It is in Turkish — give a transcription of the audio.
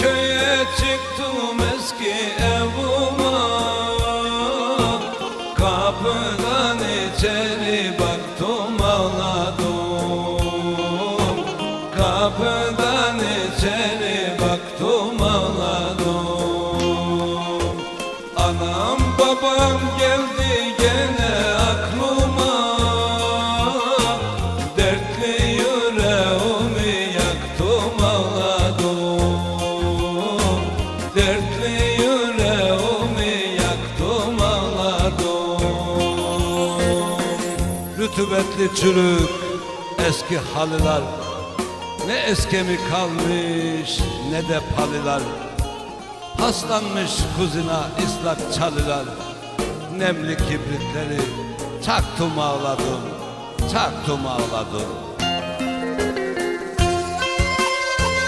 Köye çıktım eski evuma. Kapıdan içeri baktım ağladım. Kapıdan içeri baktım ağladım. Anam babam geldi gene aklıma. Dertli yüreğimi yaktım ağladım Rütubetli çürük eski halılar. Ne eskemi kalmış ne de palılar. Paslanmış kuzina ıslak çalılar. Nemli kibritleri çaktım ağladım Çaktım ağladım